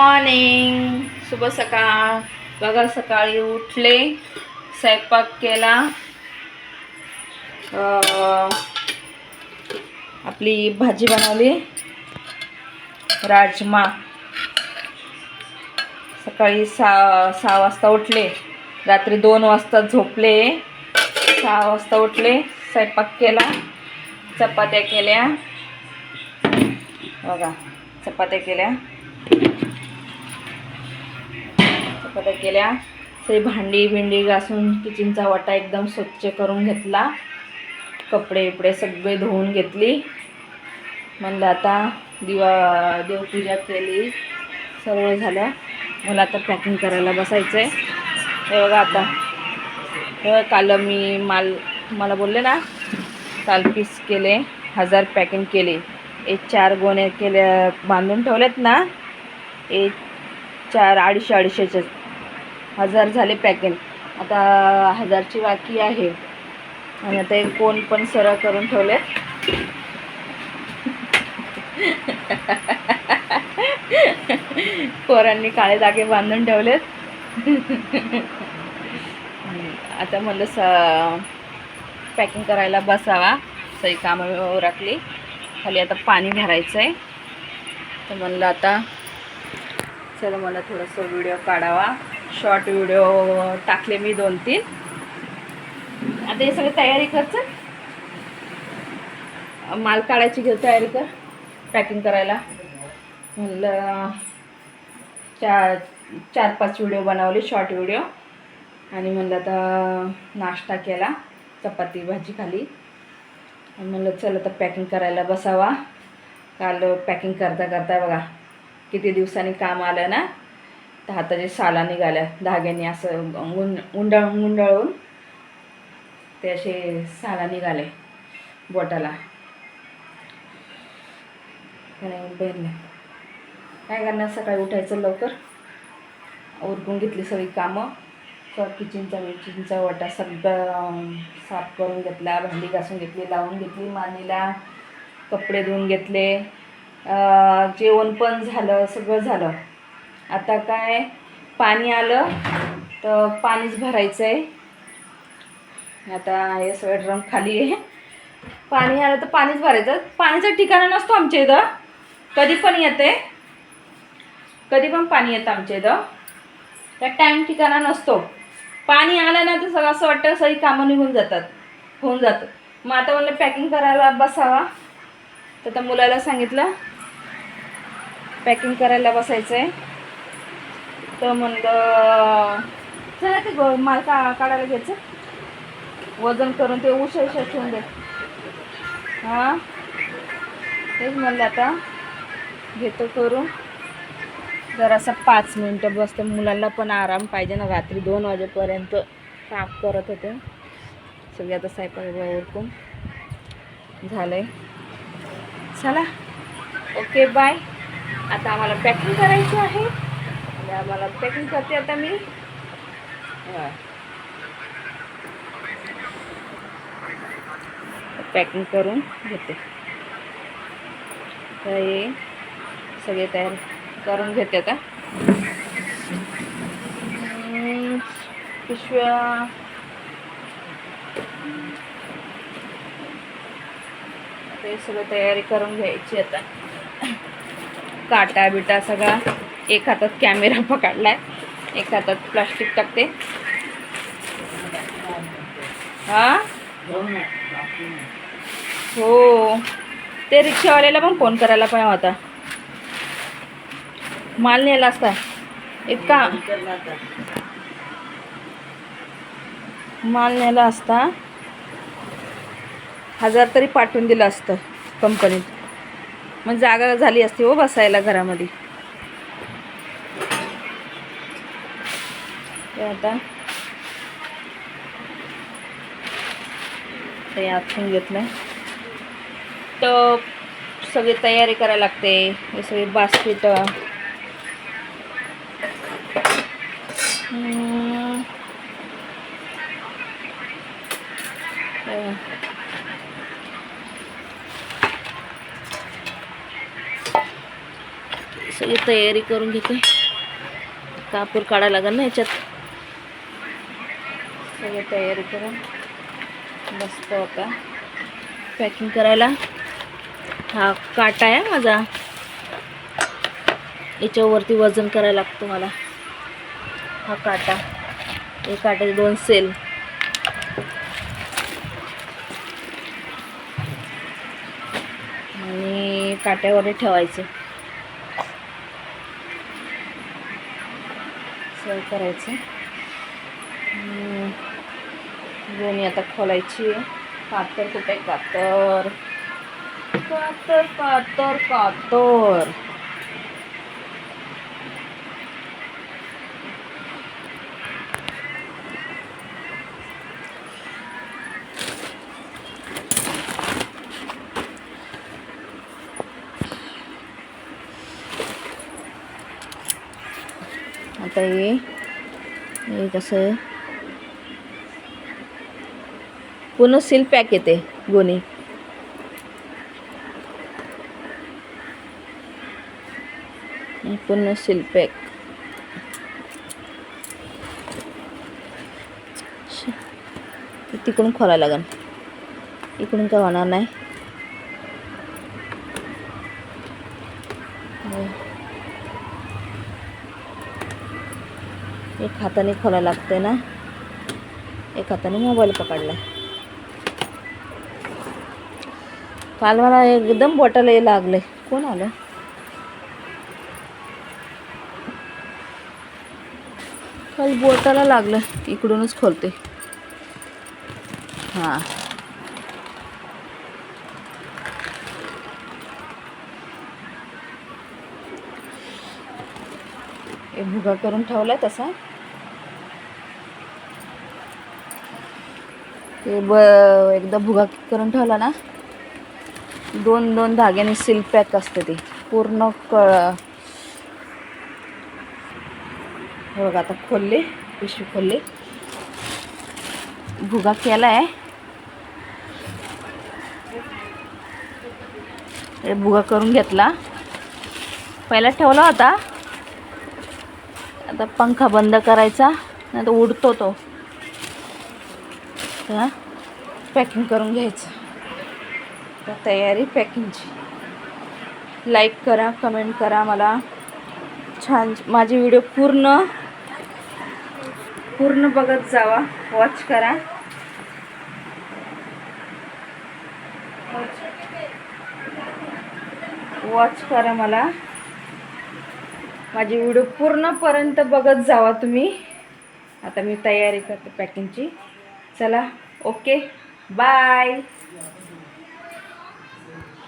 Morning शुभ सकाळ. बघा सकाळी उठले स्वयंपाक केला. आपली भाजी बनवली. राजमा. सकाळी सहा सहा वाजता उठले. रात्री दोन वाजता झोपले. सहा वाजता उठले स्वयंपाक केला. चपात्या केल्या. बघा चपात्या केल्या. चपात्या केल्या सगळी भांडी भिंडी घासून किचनचा वाटा एकदम स्वच्छ करून घेतला. कपडे विपडे सगळे धुवून घेतली. म्हणलं आता दिवा देवपूजा केली. सर्व झालं. मला आता पॅकिंग करायला बसायचं आहे हे बघा आता. हे बघा, काल मी माल मला बोलले ना काल पीस केले हजार पॅकिंग केले. एक चार गोणे केल्या बांधून ठेवलेत ना एक चार अडीचशे अडीचशेचे हजार झाले पॅकिंग आता हजारची बाकी आहे. आणि आता एक कोण पण सरळ करून ठेवले. पोरांनी काळे धागे बांधून ठेवलेत. आता म्हणलं स पॅकिंग करायला बसावा. सही कामं राखली खाली आता पाणी भरायचं आहे तर म्हणलं आता चला मला थोडंसं व्हिडिओ काढावा. शॉर्ट व्हिडिओ टाकले मी दोन तीन. आता हे सगळं तयारी करचं माल काढायची घेऊ तयारी कर. पॅकिंग करायला. म्हणलं चार चार पाच व्हिडिओ बनवले शॉर्ट व्हिडिओ. आणि म्हणलं आता नाश्ता केला चपाती भाजी खाली. आणि म्हणलं चल आता पॅकिंग करायला बसावा. काल पॅकिंग करता करता बघा किती दिवसांनी काम आलं ना? हाताचे साला निघाल्या. धाग्याने असं गुंड गुंडाळ गुंडाळून ते असे साला निघाले बोटाला. आणि काय करणार सकाळी उठायचं लवकर? उरकून घेतली सगळी कामं. किचनचा किचनचा वटा सगळं साफ करून घेतला भांडी घासून घेतली लावून घेतली मानीला कपडे धुवून घेतले. जेवण पण झालं सगळं झालं. आता काय पाणी आलं तर पाणीच भरायचं आहे आता हे सगळं ड्रम खाली आहे. पाणी आलं तर पाणीच भरायचं. पाण्याचं ठिकाण नसतो आमच्या इथं. कधी पण येते. कधी पण पाणी येतं आमच्या इथं. त्या टाईम ठिकाणा नसतो. पाणी आलं ना तर सगळं असं वाटतं सगळी कामं निघून जातात. होऊन जातं. मग आता म्हणलं पॅकिंग करायला बसावा. तर त्या मुलाला सांगितलं पॅकिंग करायला बसायचं आहे तर म्हणलं चला ते गो माल का काढायला घ्यायचं. वजन करून ते उशा उशा ठेवून दे. हां? तेच म्हणलं आता. घेतो करून. जरासा पाच मिनटं बसते. मुलांना पण आराम पाहिजे ना. रात्री दोन वाजेपर्यंत काम करत होते. सगळे आता स्वयंपाक उरकून झालं आहे चला. Okay bye. आता आम्हाला पॅकिंग करायची आहे. द्या मला पॅकिंग करते आता मी. पॅकिंग करून घेते. तर हे सगळे तयार करून घेते आता. पिशव्या. ते सगळं तयारी करून घ्यायची आता. काटा बिटा सगळा. एक हातात कॅमेरा पकडलाय एक हातात प्लास्टिक टाकते. हा? हो. ते रिक्षावाल्याला पण फोन करायला पाहिजे होता माल नेला असता. एक माल नेला असता. हजार तरी पाठवून दिलं असतं कंपनीत. मग जागा झाली असती हो बसायला घरामध्ये. आता ते आतून घेतलं तर सगळी तयारी करायला लागते हे सगळी बास्केट सगळी तयारी करून घेते कापूर काढायला लागेल ना याच्यात तयारी करून बसतो होता पॅकिंग करायला हा काटा आहे माझा. याच्यावरती वजन करायला लागतो मला. हा काटा. हे काट्याचे दोन सेल आणि काट्यावर ठेवायचं. सेल करायचं. दोन्ही आता खोलायची आहे. कातर कुठे? कातर कातर कातर कातर आता हे हे कसं आहे पूर्ण सील पॅक येते गोणी. पूर्ण सील पॅक. तिकडून खोला लागेल इकडून काय होणार नाही. एक हाताने खोला लागते ना. एक हाताने मोबाईल पकडला काल मला एकदम बोटाला हे लागले. कोण आलं? काल बोटाला लागलं. इकडूनच खोलते. हां. भुगा करून ठेवलाय तसा. ते ब एकदा भुगा करून ठेवला ना. दोन दोन धाग्याने सिल्क पॅक असते ते. पूर्ण क हे बघा आता खोलले पिशवी खोलले. भुगा केला आहे भुगा करून घेतला. पहिला ठेवला होता. आता पंखा बंद करायचा नाही तर उडतो तो. पॅकिंग करून घ्यायचं. तर तयारी पॅकिंगची. लाईक करा कमेंट करा मला. छान माझे व्हिडिओ पूर्ण पूर्ण बघत जावा. वॉच करा. वॉच करा मला. माझी व्हिडिओ पूर्णपर्यंत बघत जावा तुम्ही. आता मी तयारी करते पॅकिंगची. चला ओके बाय